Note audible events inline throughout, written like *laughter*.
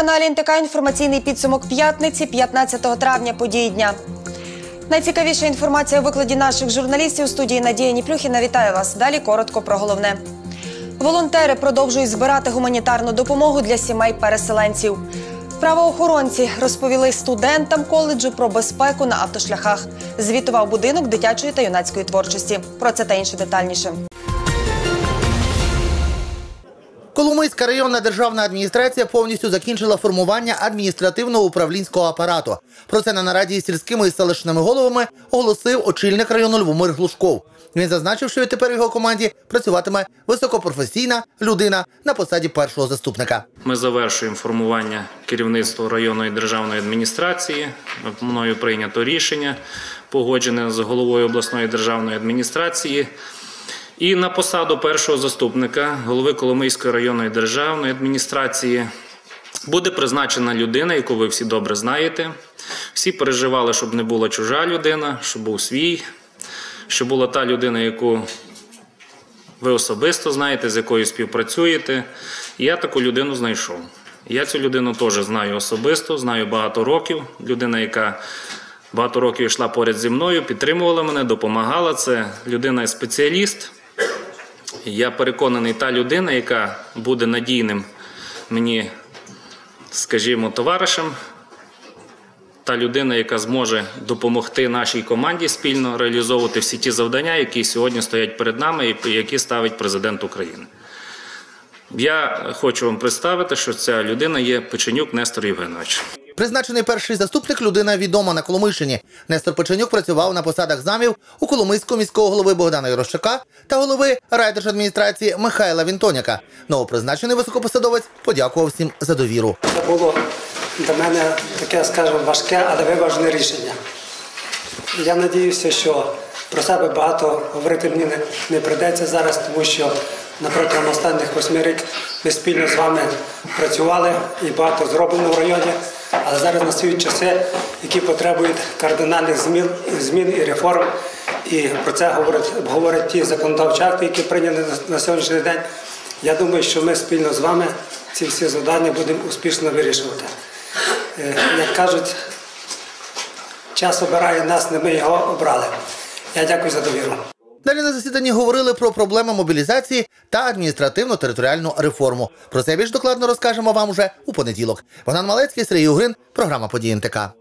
телеканалі НТК інформаційний підсумок п'ятниці, 15 травня, події дня. Найцікавіша інформація у викладі наших журналістів у студії Надія Ніплюхіна. Вітаю вас. Далі коротко про головне. Волонтери продовжують збирати гуманітарну допомогу для сімей переселенців. Правоохоронці розповіли студентам коледжу про безпеку на автошляхах. Звітував будинок дитячої та юнацької творчості. Про це та інше детальніше. Коломийська районна державна адміністрація повністю закінчила формування адміністративного управлінського апарату. Про це на нараді із сільськими і селищними головами оголосив очільник району Львомир Глушков. Він зазначив, що відтепер в його команді працюватиме високопрофесійна людина на посаді першого заступника. Ми завершуємо формування керівництва районної державної адміністрації. Мною прийнято рішення, погоджене з головою обласної державної адміністрації. І на посаду першого заступника голови Коломийської районної державної адміністрації буде призначена людина, яку ви всі добре знаєте. Всі переживали, щоб не була чужа людина, щоб був свій, щоб була та людина, яку ви особисто знаєте, з якою співпрацюєте. Я таку людину знайшов. Я цю людину теж знаю особисто, знаю багато років. Людина, яка багато років йшла поряд зі мною, підтримувала мене, допомагала. Це людина-спеціаліст. Я переконаний, та людина, яка буде надійним мені, скажімо, товаришем, та людина, яка зможе допомогти нашій команді спільно реалізовувати всі ті завдання, які сьогодні стоять перед нами і які ставить президент України. Я хочу вам представити, що ця людина є Печенюк Нестор Євгенович. Призначений перший заступник людина відома на Коломийщині. Нестор Печенюк працював на посадах замів у Коломийського міського голови Богдана Єрощака та голови райдержадміністрації Михайла Вінтоняка. Новопризначений високопосадовець подякував всім за довіру. Це було для мене таке, скажімо, важке, але виважене рішення. Я надіюся, що про себе багато говорити мені не, прийдеться зараз, тому що на протягом останніх восьми років ми спільно з вами працювали і багато зроблено в районі. Але зараз настають часи, які потребують кардинальних змін, змін і реформ. І про це говорять, говорять ті законодавчі акти, які прийняли на, сьогоднішній день. Я думаю, що ми спільно з вами ці всі завдання будемо успішно вирішувати. Е, Як кажуть, час обирає нас, не ми його обрали. Я дякую за довіру. Далі на засіданні говорили про проблеми мобілізації та адміністративно-територіальну реформу. Про це більш докладно розкажемо вам уже у понеділок. Богдан Малецький, Сергій Угрин, програма «Події НТК».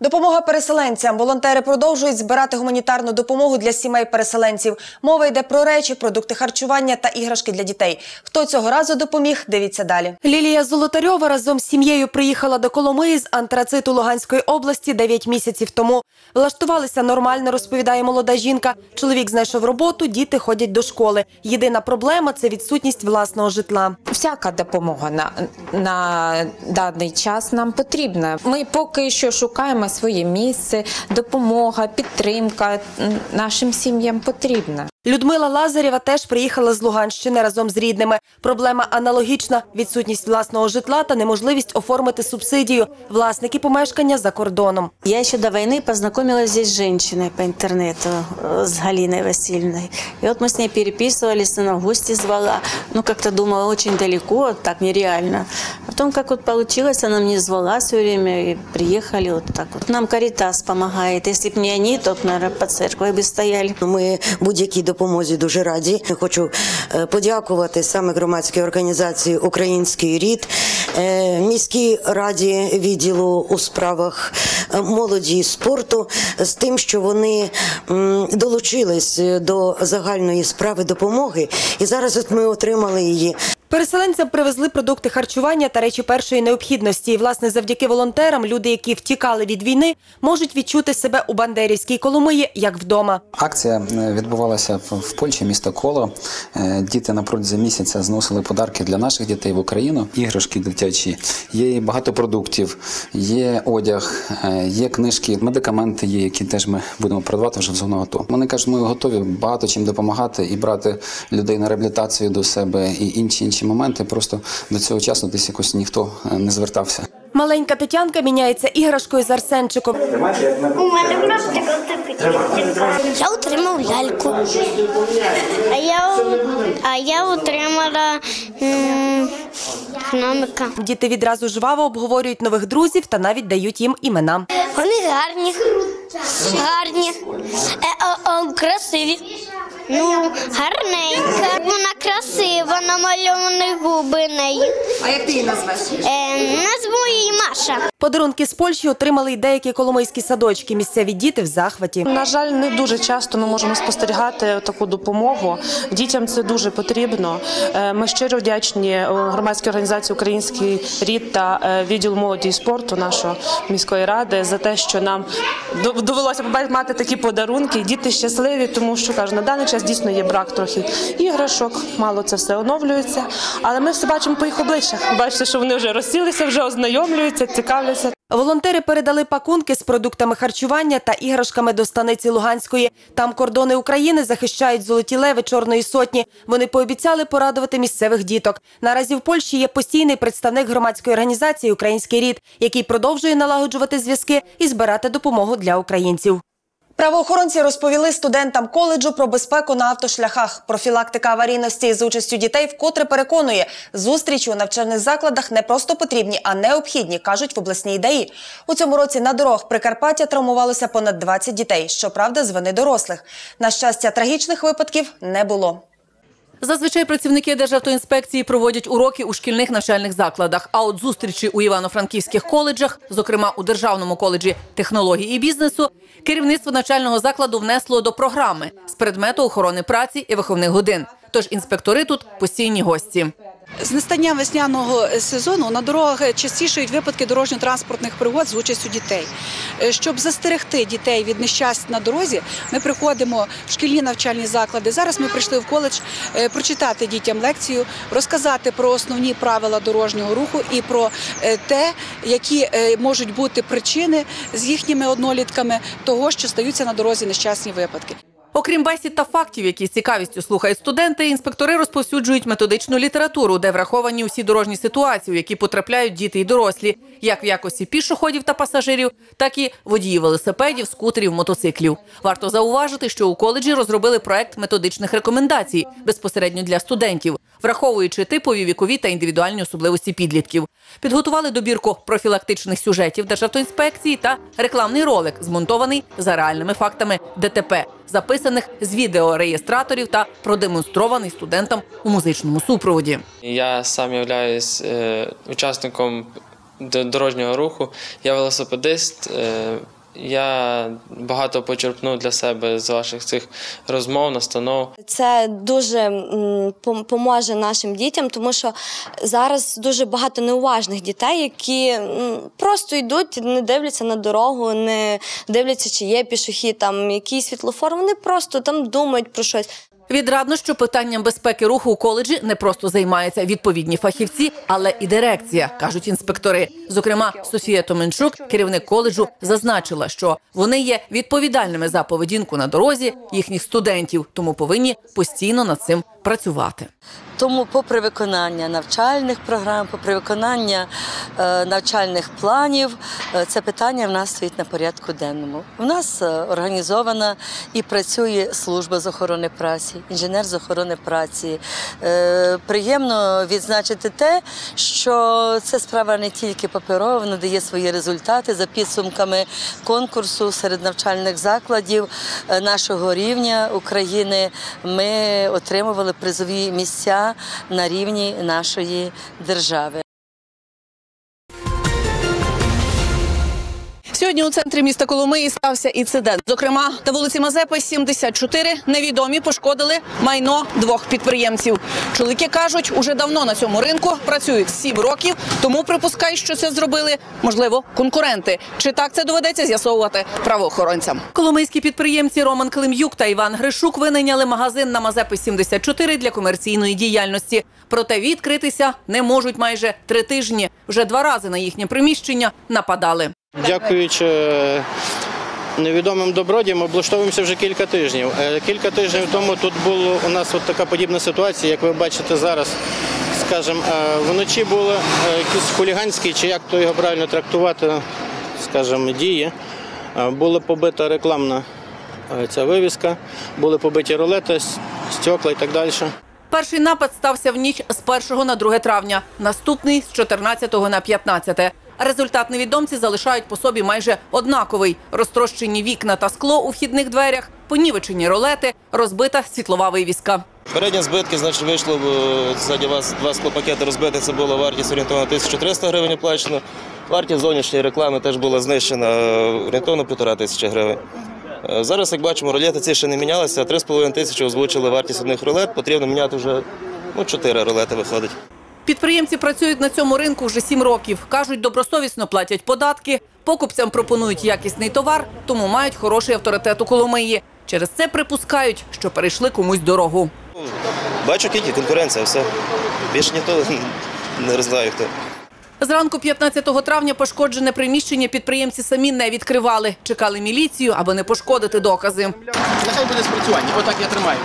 Допомога переселенцям. Волонтери продовжують збирати гуманітарну допомогу для сімей переселенців. Мова йде про речі, продукти харчування та іграшки для дітей. Хто цього разу допоміг? Дивіться далі. Лілія Золотарьова разом з сім'єю приїхала до Коломиї з антрациту Луганської області 9 місяців тому. Влаштувалися нормально, розповідає молода жінка. Чоловік знайшов роботу, діти ходять до школи. Єдина проблема це відсутність власного житла. Всяка допомога на, на даний час нам потрібна. Ми поки що шукаємо своє місце, допомога, підтримка нашим сім'ям потрібна. Людмила Лазарєва теж приїхала з Луганщини разом з рідними. Проблема аналогічна: відсутність власного житла та неможливість оформити субсидію. Власники помешкання за кордоном. Я еще до войны познакомилась здесь с женщиной по интернету, э, с Галиной Васильевной. И вот мы с ней переписывались, она в гости звала. Ну, как-то думала, очень далеко, так нереально. Потом, как вот получилось, она мне звала все время, и приехали вот так вот. Нам Каритас помогает. Если бы не они, то, наверное, по церкви бы стояли. Ми будь-якій допомозі дуже раді. Хочу е, подякувати саме громадській організації Український рід, е, міській раді відділу у справах е, молоді і спорту з тим, що вони долучились до загальної справи допомоги. І зараз от ми отримали її. Переселенцям привезли продукти харчування та речі першої необхідності. І, власне, завдяки волонтерам люди, які втікали від війни, можуть відчути себе у Бандерівській Коломиї як вдома. Акція е, відбувалася в- Польщі, місто Коло. Е, Діти на протязі місяця зносили подарки для наших дітей в Україну, іграшки дитячі. Є багато продуктів, є одяг, е, є книжки, медикаменти є, які теж ми будемо продавати вже в зону АТО. Вони кажуть, ми готові багато чим допомагати і брати людей на реабілітацію до себе і інші інші моменти. Просто до цього часу десь якось ніхто е, не звертався. Маленька Тетянка міняється іграшкою з Арсенчиком. У мене просто. Я отримала отримав ляльку. А я, а я отримала гномика. Діти відразу жваво обговорюють нових друзів та навіть дають їм імена. Вони гарні, гарні, е, а, а, красиві. Ну, гарненька. Вона красива, намальовані губи неї. А як ти її назвеш? Е, назву її Маша. Подарунки з Польщі отримали й деякі коломийські садочки. Місцеві діти в захваті. На жаль, не дуже часто ми можемо спостерігати таку допомогу. Дітям це дуже потрібно. Е, Ми щиро вдячні е, громадській організації Український рід та е, відділ молоді і спорту нашої міської ради за те, що нам довелося мати такі подарунки. Діти щасливі, тому що кажу, на даний час дійсно є брак трохи іграшок, мало це все оновлюється. Але ми все бачимо по їх обличчях. Бачите, що вони вже розсілися, вже ознайомлюються, цікавляться. Волонтери передали пакунки з продуктами харчування та іграшками до станиці Луганської. Там кордони України захищають золоті леви Чорної сотні. Вони пообіцяли порадувати місцевих діток. Наразі в Польщі є постійний представник громадської організації Український рід, який продовжує налагоджувати зв'язки і збирати допомогу для українців. Правоохоронці розповіли студентам коледжу про безпеку на автошляхах. Профілактика аварійності з участю дітей вкотре переконує, зустрічі у навчальних закладах не просто потрібні, а необхідні, кажуть в обласній ДАІ. У цьому році на дорогах Прикарпаття травмувалося понад 20 дітей. Щоправда, з вини дорослих. На щастя, трагічних випадків не було. Зазвичай працівники Державтоінспекції проводять уроки у шкільних навчальних закладах. А от зустрічі у івано-франківських коледжах, зокрема у державному коледжі технологій і бізнесу, керівництво навчального закладу внесло до програми з предмету охорони праці і виховних годин. Тож інспектори тут постійні гості. З настанням весняного сезону на дорогах частішають випадки дорожньо-транспортних пригод з участю дітей. Е, Щоб застерегти дітей від нещасть на дорозі, ми приходимо в шкільні навчальні заклади. Зараз ми прийшли в коледж е, прочитати дітям лекцію, розказати про основні правила дорожнього руху і про е, те, які можуть бути причини з їхніми однолітками того, що стаються на дорозі нещасні випадки. Окрім бесід та фактів, які з цікавістю слухають студенти, інспектори розповсюджують методичну літературу, де враховані усі дорожні ситуації, у які потрапляють діти і дорослі, як в якості пішоходів та пасажирів, так і водіїв велосипедів, скутерів, мотоциклів. Варто зауважити, що у коледжі розробили проект методичних рекомендацій безпосередньо для студентів, враховуючи типові вікові та індивідуальні особливості підлітків. Підготували добірку профілактичних сюжетів Державтоінспекції та рекламний ролик, змонтований за реальними фактами ДТП, записаних з відеореєстраторів та продемонстрований студентам у музичному супроводі. Я сам являюсь е, учасником дорожнього руху. Я велосипедист. Я багато почерпнув для себе з ваших цих розмов, настанов. Це дуже поможе нашим дітям, тому що зараз дуже багато неуважних дітей, які просто йдуть, не дивляться на дорогу, не дивляться, чи є пішохід, там який світлофор. Вони просто там думають про щось. Відрадно, що питанням безпеки руху у коледжі не просто займаються відповідні фахівці, але і дирекція, кажуть інспектори. Зокрема, Софія Томенчук, керівник коледжу, зазначила, що вони є відповідальними за поведінку на дорозі їхніх студентів, тому повинні постійно над цим працювати. Тому, попри виконання навчальних програм, попри виконання е, навчальних планів, е, це питання в нас стоїть на порядку денному. В нас е, організована і працює служба з охорони праці, інженер з охорони праці. Приємно відзначити те, що це справа не тільки паперова, вона дає свої результати за підсумками конкурсу серед навчальних закладів нашого рівня України. Ми отримували призові місця на рівні нашої держави. Сьогодні у центрі міста Коломиї стався інцидент. Зокрема, на вулиці Мазепи, 74, невідомі пошкодили майно двох підприємців. Чоловіки кажуть, уже давно на цьому ринку працюють 7 років, тому припускають, що це зробили, можливо, конкуренти. Чи так це доведеться з'ясовувати правоохоронцям? Коломийські підприємці Роман Клим'юк та Іван Гришук винайняли магазин на Мазепи 74 для комерційної діяльності. Проте відкритися не можуть майже три тижні. Вже два рази на їхнє приміщення нападали. Дякуючи е, невідомим добродіям, облаштовуємося вже кілька тижнів. Е, Кілька тижнів тому тут була у нас от така подібна ситуація, як ви бачите зараз. Скажімо, е, вночі були якісь хуліганські, чи як то його правильно трактувати, скажімо, дії. Була побита рекламна ця вивіска, були побиті ролети, с- стекла і так далі. Перший напад стався в ніч з 1 на 2 травня, наступний з 14 на 15. Результат невідомці залишають по собі майже однаковий: розтрощені вікна та скло у вхідних дверях, понівечені ролети, розбита світлова вивіска. Передні збитки, значить, вийшло е, ззаді вас два склопакети розбити. Це була вартість орієнтовно 1300 гривень оплачено. Вартість зовнішньої реклами теж була знищена е, орієнтовно півтора тисячі гривень. Е, Зараз, як бачимо, ролети ці ще не мінялися. 3,5 тисячі озвучили вартість одних ролет. Потрібно міняти вже ну, 4 ролети виходить. Підприємці працюють на цьому ринку вже сім років. Кажуть, добросовісно платять податки, покупцям пропонують якісний товар, тому мають хороший авторитет у Коломиї. Через це припускають, що перейшли комусь дорогу. Бачу, тільки конкуренція, все. Більше ніхто не знаю хто. Зранку 15 травня пошкоджене приміщення підприємці самі не відкривали. Чекали міліцію, аби не пошкодити докази. Нехай буде спрацювання. Отак я тримаю.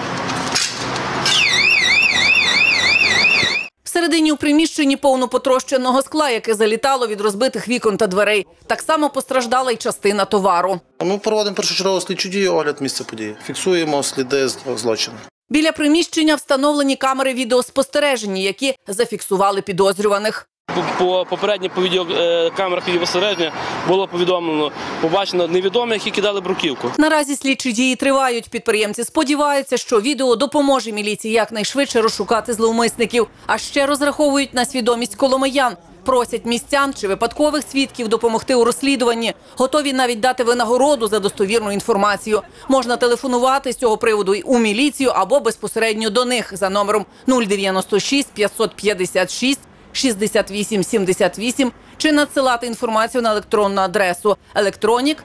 Всередині у приміщенні повно потрощеного скла, яке залітало від розбитих вікон та дверей. Так само постраждала й частина товару. Ми проводимо першочергово слідчу дію, огляд місця події. Фіксуємо сліди злочину. Біля приміщення встановлені камери відеоспостереження, які зафіксували підозрюваних. По- По попередньо по відеокамерах відеоспостереження було повідомлено, побачено невідомих, які кидали бруківку. Наразі слідчі дії тривають. Підприємці сподіваються, що відео допоможе міліції якнайшвидше розшукати зловмисників. А ще розраховують на свідомість коломиян. Просять містян чи випадкових свідків допомогти у розслідуванні. Готові навіть дати винагороду за достовірну інформацію. Можна телефонувати з цього приводу у міліцію або безпосередньо до них за номером 096 556 68 78 чи надсилати інформацію на електронну адресу електронік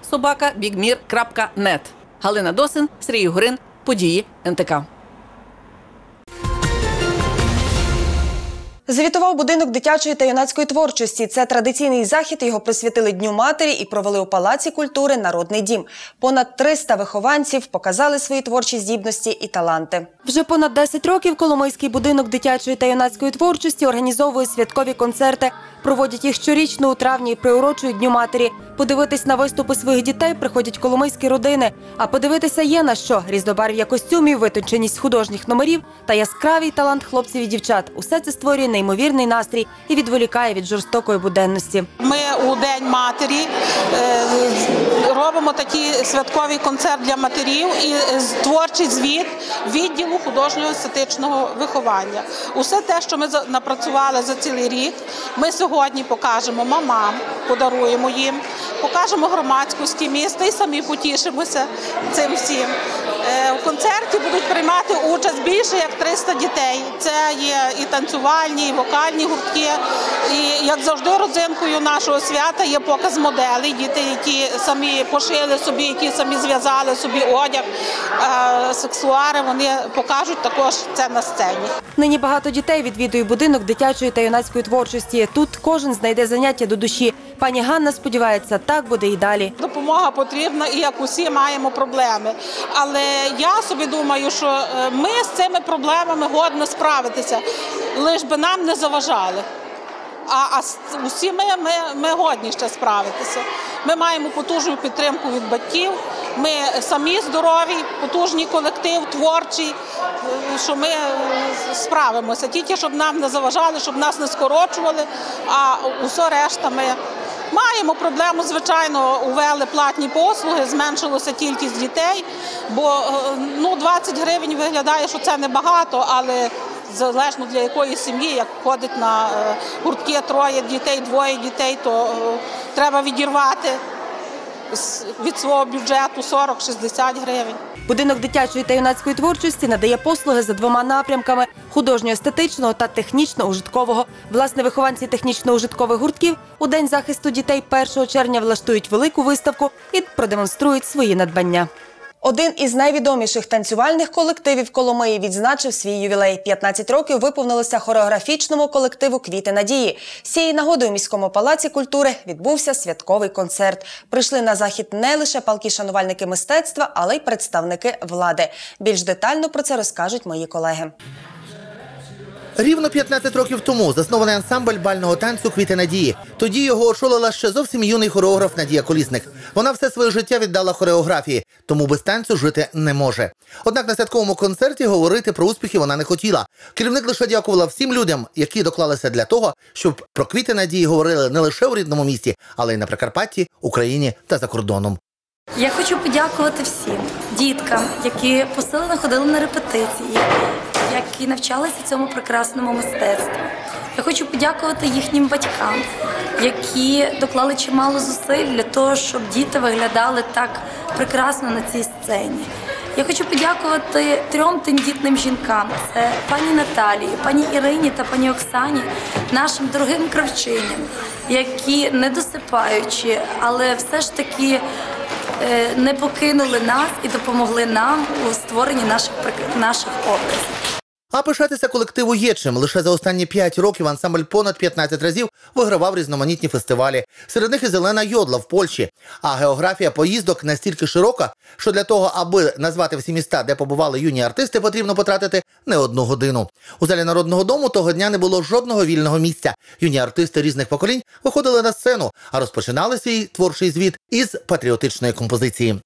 Галина Досин, Сергій Гурин, події НТК. Звітував будинок дитячої та юнацької творчості. Це традиційний захід. Його присвятили Дню матері і провели у Палаці культури Народний дім. Понад 300 вихованців показали свої творчі здібності і таланти. Вже понад 10 років Коломийський будинок дитячої та юнацької творчості організовує святкові концерти. Проводять їх щорічно у травні і приурочують Дню матері. Подивитись на виступи своїх дітей приходять коломийські родини. А подивитися є на що різнобарв'я костюмів, витонченість художніх номерів та яскравий талант хлопців і дівчат. Усе це створює неймовірний настрій і відволікає від жорстокої буденності. Ми у День матері е, робимо такий святковий концерт для матерів і е, творчий звіт відділу художнього естетичного виховання. Усе те, що ми напрацювали за цілий рік, ми сьогодні покажемо мамам, подаруємо їм, покажемо громадськості міста і самі потішимося цим всім. Е, У концерті будуть приймати участь більше як 300 дітей. Це є і танцювальні, і вокальні гуртки. І як завжди, родзинкою нашого свята є показ моделей. Діти, які самі пошили собі, які самі зв'язали собі одяг, е, сексуари, вони покажуть також це на сцені. Нині багато дітей відвідує будинок дитячої та юнацької творчості. Тут кожен знайде заняття до душі. Пані Ганна сподівається, так буде і далі. Допомога потрібна і як усі маємо проблеми. Але я собі думаю, що е, ми з цими проблемами годно справитися, лиш би нам не заважали. А, а усі ми, ми, ми годні ще справитися. Ми маємо потужну підтримку від батьків. Ми самі здорові, потужний колектив, творчий, е, що ми е, справимося. Тільки щоб нам не заважали, щоб нас не скорочували, а усе решта ми. Маємо проблему, звичайно, увели платні послуги, зменшилася кількість дітей, бо е, ну, 20 гривень виглядає, що це небагато, але залежно для якої сім'ї, як ходить на е, гуртки троє дітей, двоє дітей, то е, треба відірвати від свого бюджету 40-60 гривень. Будинок дитячої та юнацької творчості надає послуги за двома напрямками: художньо-естетичного та технічно-ужиткового. Власне, вихованці технічно-ужиткових гуртків у день захисту дітей 1 червня влаштують велику виставку і продемонструють свої надбання. Один із найвідоміших танцювальних колективів Коломиї відзначив свій ювілей. 15 років виповнилося хореографічному колективу Квіти надії. З цієї нагоди у міському палаці культури відбувся святковий концерт. Прийшли на захід не лише палкі шанувальники мистецтва, але й представники влади. Більш детально про це розкажуть мої колеги. Рівно 15 років тому заснований ансамбль бального танцю Квіти надії. Тоді його очолила ще зовсім юний хореограф Надія Колісник. Вона все своє життя віддала хореографії, тому без танцю жити не може. Однак на святковому концерті говорити про успіхи вона не хотіла. Керівник лише дякувала всім людям, які доклалися для того, щоб про квіти надії говорили не лише у рідному місті, але й на Прикарпатті, Україні та за кордоном. Я хочу подякувати всім діткам, які посилено ходили на репетиції, які навчалися цьому прекрасному мистецтву. Я хочу подякувати їхнім батькам, які доклали чимало зусиль для того, щоб діти виглядали так прекрасно на цій сцені. Я хочу подякувати трьом тендітним жінкам: це пані Наталії, пані Ірині та пані Оксані, нашим дорогим кравчиням, які не досипаючи, але все ж таки не покинули нас і допомогли нам у створенні наших наших образів. А пишатися колективу є чим. Лише за останні 5 років ансамбль понад 15 разів вигравав різноманітні фестивалі. Серед них і зелена йодла в Польщі. А географія поїздок настільки широка, що для того, аби назвати всі міста, де побували юні артисти, потрібно потратити не одну годину. У залі народного дому того дня не було жодного вільного місця. Юні артисти різних поколінь виходили на сцену, а розпочинали свій творчий звіт із патріотичної композиції.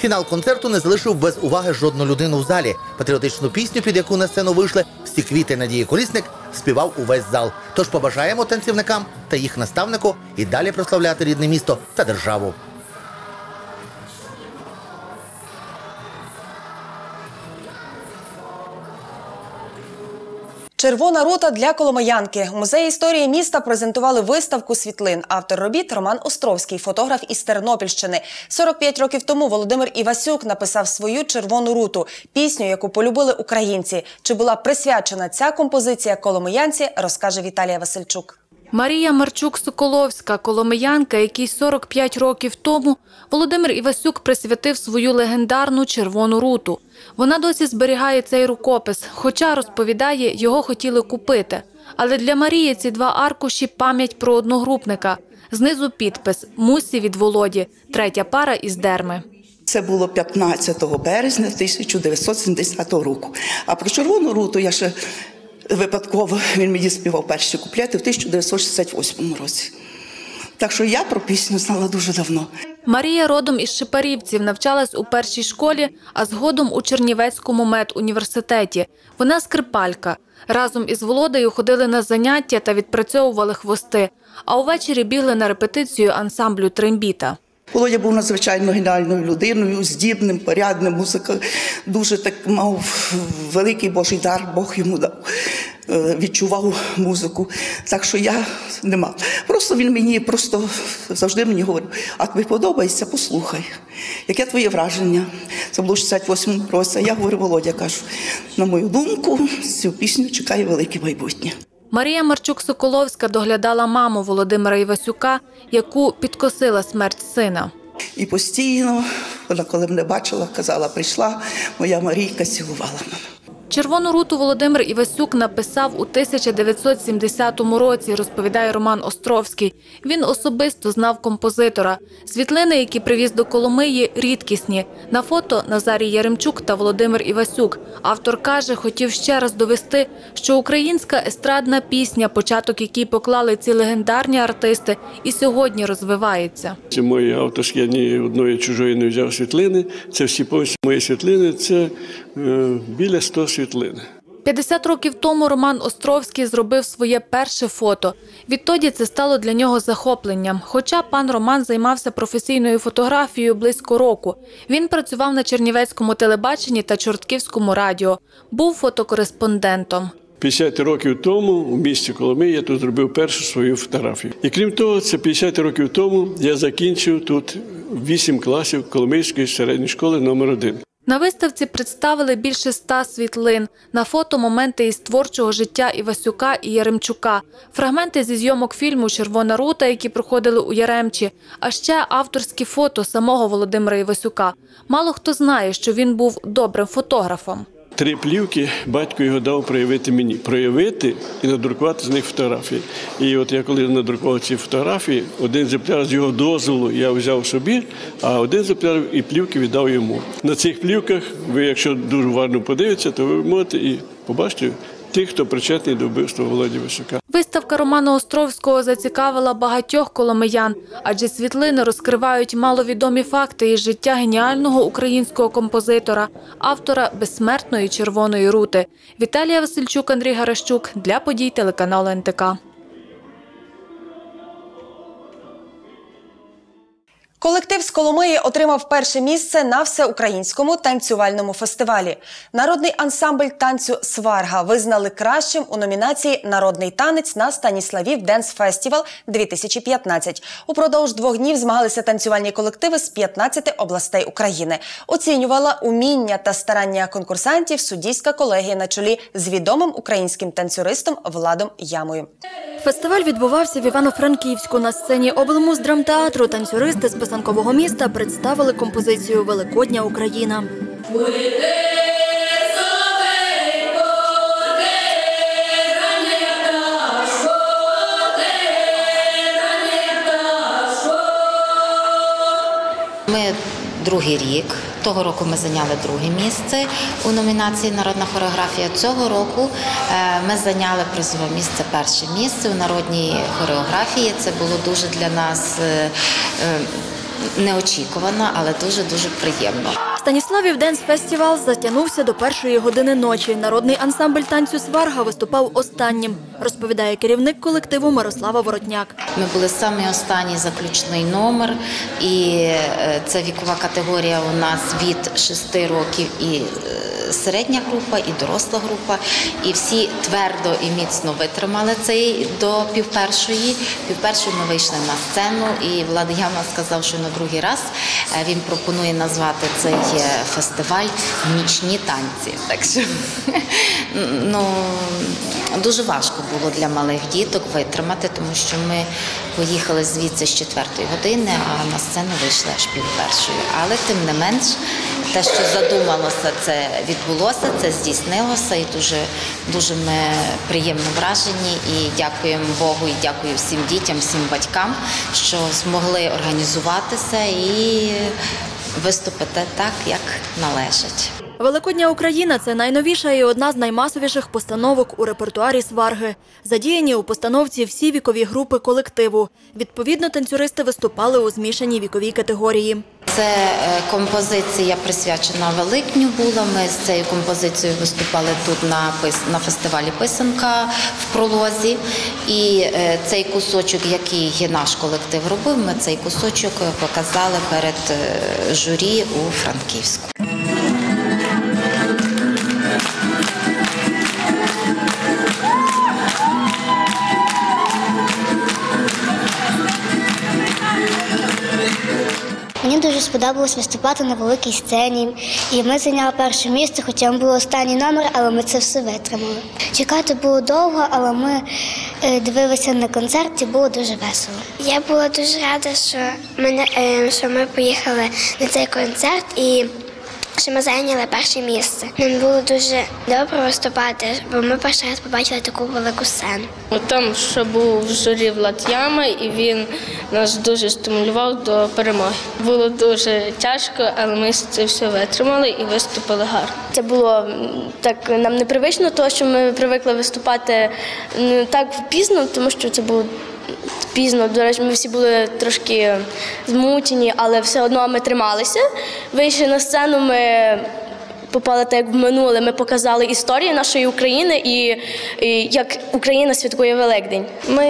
Фінал концерту не залишив без уваги жодну людину в залі. Патріотичну пісню, під яку на сцену вийшли всі квіти Надії Колісник, співав увесь зал. Тож побажаємо танцівникам та їх наставнику і далі прославляти рідне місто та державу. Червона рута для Коломиянки. У музеї історії міста презентували виставку світлин. Автор робіт Роман Островський, фотограф із Тернопільщини. 45 років тому Володимир Івасюк написав свою червону руту пісню, яку полюбили українці. Чи була присвячена ця композиція Коломиянці, розкаже Віталія Васильчук. Марія Марчук-Соколовська, коломиянка, якій 45 років тому Володимир Івасюк присвятив свою легендарну червону руту. Вона досі зберігає цей рукопис, хоча, розповідає, його хотіли купити. Але для Марії ці два аркуші – пам'ять про одногрупника. Знизу підпис «Мусі від Володі», третя пара із дерми. Це було 15 березня 1970 року. А про червону руту я ще випадково він мені співав перші куплети в 1968 році. Так що я про пісню знала дуже давно. Марія родом із Шипарівців, навчалась у першій школі, а згодом у Чернівецькому медуніверситеті. Вона скрипалька. Разом із Володею ходили на заняття та відпрацьовували хвости, а увечері бігли на репетицію ансамблю «Трембіта». Володя був надзвичайно геніальною людиною, здібним, порядним, музика дуже так мав великий Божий дар, Бог йому дав. е, Відчував музику. Так що я нема. Просто він мені просто завжди мені говорив, а тобі подобається, послухай. Яке твоє враження? Це було в 68 році. Я говорю, Володя, кажу, на мою думку, цю пісню чекає велике майбутнє. Марія Марчук-Соколовська доглядала маму Володимира Івасюка, яку підкосила смерть сина. І постійно, вона коли мене бачила, казала, прийшла, моя Марійка цілувала мене. Червону руту Володимир Івасюк написав у 1970 році, розповідає Роман Островський. Він особисто знав композитора. Світлини, які привіз до Коломиї, рідкісні. На фото Назарій Яремчук та Володимир Івасюк. Автор каже, хотів ще раз довести, що українська естрадна пісня, початок якій поклали ці легендарні артисти, і сьогодні розвивається. Це мої авторські, я ні одної чужої не взяв світлини. Це всі повністю мої світлини, це біля 100 світлин. 50 років тому Роман Островський зробив своє перше фото. Відтоді це стало для нього захопленням. Хоча пан Роман займався професійною фотографією близько року. Він працював на Чернівецькому телебаченні та Чортківському радіо. Був фотокореспондентом. 50 років тому у місті Коломиї я тут зробив першу свою фотографію. І крім того, це 50 років тому я закінчив тут 8 класів Коломийської середньої школи номер 1 На виставці представили більше ста світлин. На фото моменти із творчого життя Івасюка і Яремчука, фрагменти зі зйомок фільму Червона рута, які проходили у Яремчі, а ще авторські фото самого Володимира Івасюка. Мало хто знає, що він був добрим фотографом. Три плівки батько його дав проявити мені. Проявити і надрукувати з них фотографії. І от я коли надрукував ці фотографії, один екземпляр з його дозволу я взяв собі, а один екземпляр і плівки віддав йому. На цих плівках, ви, якщо дуже уважно подивитеся, то ви можете і побачите тих, хто причетний до вбивства Володі Висока. Виставка Романа Островського зацікавила багатьох коломиян, адже світлини розкривають маловідомі факти із життя геніального українського композитора, автора безсмертної червоної рути. Віталія Васильчук, Андрій Гаращук для подій телеканалу НТК. Колектив з Коломиї отримав перше місце на всеукраїнському танцювальному фестивалі. Народний ансамбль танцю Сварга визнали кращим у номінації Народний танець на Станіславів Денс Фестівал 2015. Упродовж двох днів змагалися танцювальні колективи з 15 областей України. Оцінювала уміння та старання конкурсантів суддівська колегія на чолі з відомим українським танцюристом Владом Ямою. Фестиваль відбувався в Івано-Франківську. На сцені облмуздрамтеатру танцюристи з писанкового міста представили композицію Великодня Україна. Ми другий рік. Того року ми зайняли друге місце у номінації Народна хореографія. Цього року е, ми зайняли призове місце перше місце у народній хореографії. Це було дуже для нас неочікувано, але дуже дуже приємно. Станіславів Денс Фестівал затягнувся до першої години ночі. Народний ансамбль танцю Сварга виступав останнім, розповідає керівник колективу Мирослава Воротняк. Ми були самий останній заключний номер, і е, це вікова категорія у нас від 6 років і е, середня група, і доросла група. І всі твердо і міцно витримали цей до півпершої. Півпершої ми вийшли на сцену, і Влад Яма сказав, що на другий раз е, він пропонує назвати цей е, фестиваль Нічні танці. Так що *laughs* ну дуже важко було для малих діток витримати, тому що ми поїхали звідси з четвертої години, а на сцену вийшли аж пів першої. Але тим не менш, те, що задумалося, це відбулося, це здійснилося, і дуже дуже ми приємно вражені. І дякуємо Богу, і дякую всім дітям, всім батькам, що змогли організуватися і виступити так, як належить. Великодня Україна це найновіша і одна з наймасовіших постановок у репертуарі сварги. Задіяні у постановці всі вікові групи колективу. Відповідно, танцюристи виступали у змішаній віковій категорії. Це е, композиція присвячена Великню була. Ми з цією композицією виступали тут на на фестивалі Писанка в пролозі. І е, цей кусочок, який наш колектив робив, ми цей кусочок е, показали перед журі у Франківську. Сподобалось виступати на великій сцені, і ми зайняли перше місце, хоча був останній номер, але ми це все витримали. Чекати було довго, але ми е, дивилися на концерт і було дуже весело. Я була дуже рада, що ми, е, що ми поїхали на цей концерт і що ми зайняли перше місце. Нам було дуже добре виступати, бо ми перший раз побачили таку велику сцену. Там, що був в журі Влад Яма, і він нас дуже стимулював до перемоги. Було дуже тяжко, але ми це все витримали і виступили гарно. Це було так нам непривично, тому що ми привикли виступати м, так пізно, тому що це було пізно. До речі, ми всі були трошки змучені, але все одно ми трималися. Вийшли на сцену, ми попали так як в минуле. Ми показали історію нашої України і, і як Україна святкує Великдень. Ми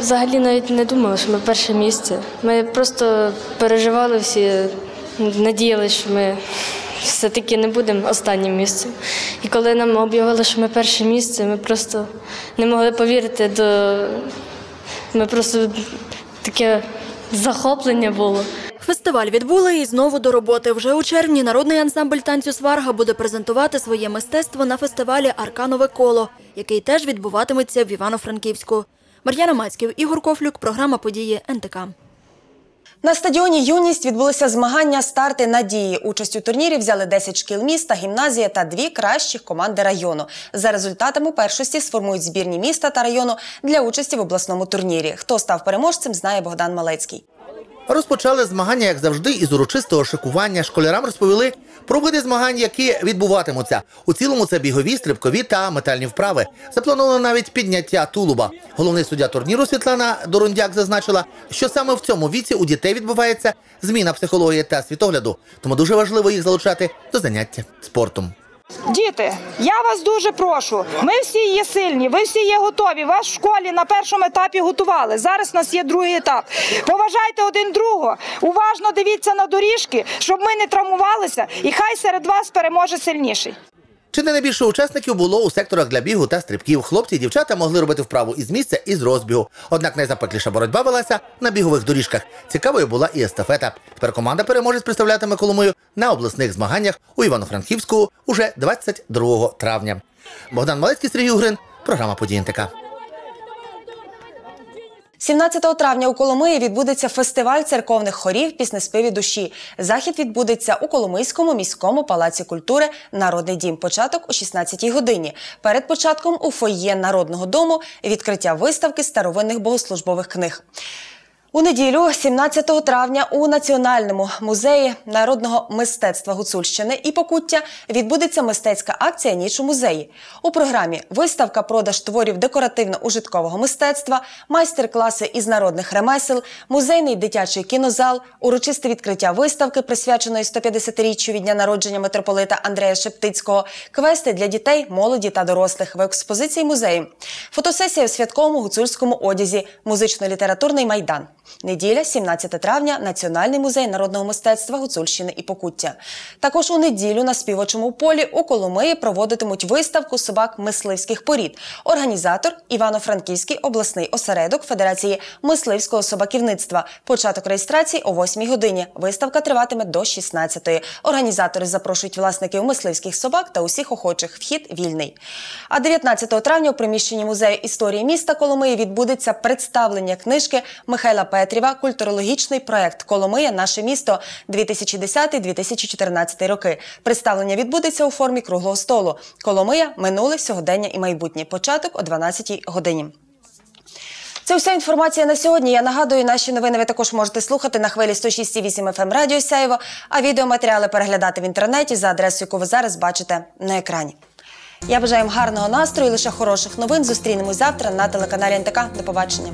взагалі навіть не думали, що ми перше місце. Ми просто переживали всі, надіялися, що ми все-таки не будемо останнім місцем. І коли нам об'явили, що ми перше місце, ми просто не могли повірити до. Ми просто таке захоплення було. Фестиваль відбули і знову до роботи. Вже у червні народний ансамбль танцю Сварга буде презентувати своє мистецтво на фестивалі Арканове коло, який теж відбуватиметься в Івано-Франківську. Мар'яна Мацьків, Ігор Кофлюк, програма події НТК. На стадіоні Юність відбулися змагання старти надії. Участь у турнірі взяли 10 шкіл міста, гімназія та дві кращих команди району. За результатами першості сформують збірні міста та району для участі в обласному турнірі. Хто став переможцем, знає Богдан Малецький. Розпочали змагання, як завжди, із урочистого шикування. Школярам розповіли про змагань, які відбуватимуться. У цілому це бігові, стрибкові та метальні вправи. Заплановано навіть підняття тулуба. Головний суддя турніру Світлана Дорундяк зазначила, що саме в цьому віці у дітей відбувається зміна психології та світогляду. Тому дуже важливо їх залучати до заняття спортом. Діти, я вас дуже прошу. Ми всі є сильні, ви всі є готові. Вас в школі на першому етапі готували. Зараз у нас є другий етап. Поважайте один другого, уважно дивіться на доріжки, щоб ми не травмувалися, і хай серед вас переможе сильніший. Чи не найбільше учасників було у секторах для бігу та стрибків? Хлопці і дівчата могли робити вправу із місця і з розбігу. Однак найзапекліша боротьба велася на бігових доріжках. Цікавою була і естафета. Тепер команда переможець представлятиме Коломою на обласних змаганнях у Івано-Франківську уже 22 травня. Богдан Малецький, Сергій Угрин, програма «Події НТК». 17 травня у Коломиї відбудеться фестиваль церковних хорів піснеспиві душі. Захід відбудеться у Коломийському міському палаці культури Народний дім. Початок о 16 годині. Перед початком у фоє Народного дому відкриття виставки старовинних богослужбових книг. У неділю, 17 травня, у Національному музеї народного мистецтва Гуцульщини і Покуття відбудеться мистецька акція Ніч у музеї. У програмі виставка продаж творів декоративно-ужиткового мистецтва, майстер-класи із народних ремесел, музейний дитячий кінозал, урочисте відкриття виставки, присвяченої 150-річчю від дня народження митрополита Андрея Шептицького, квести для дітей, молоді та дорослих в експозиції музею, фотосесія в святковому гуцульському одязі, музично-літературний майдан. Неділя, 17 травня, Національний музей народного мистецтва Гуцульщини і Покуття. Також у неділю на співочому полі у Коломиї проводитимуть виставку собак мисливських порід. Організатор Івано-Франківський обласний осередок Федерації мисливського собаківництва. Початок реєстрації о 8 годині. Виставка триватиме до 16-ї. Організатори запрошують власників мисливських собак та усіх охочих. Вхід вільний. А 19 травня у приміщенні музею історії міста Коломиї відбудеться представлення книжки Михайла Петріва Культурологічний проект Коломия Наше місто 2010-2014 роки. Представлення відбудеться у формі круглого столу. Коломия минуле, сьогодення і майбутнє. Початок о 12 годині. Це вся інформація на сьогодні. Я нагадую, наші новини ви також можете слухати на хвилі 106,8 FM Радіо Сяєво, а відеоматеріали переглядати в інтернеті за адресою, яку ви зараз бачите на екрані. Я бажаю вам гарного настрою, лише хороших новин. Зустрінемось завтра на телеканалі НТК. До побачення.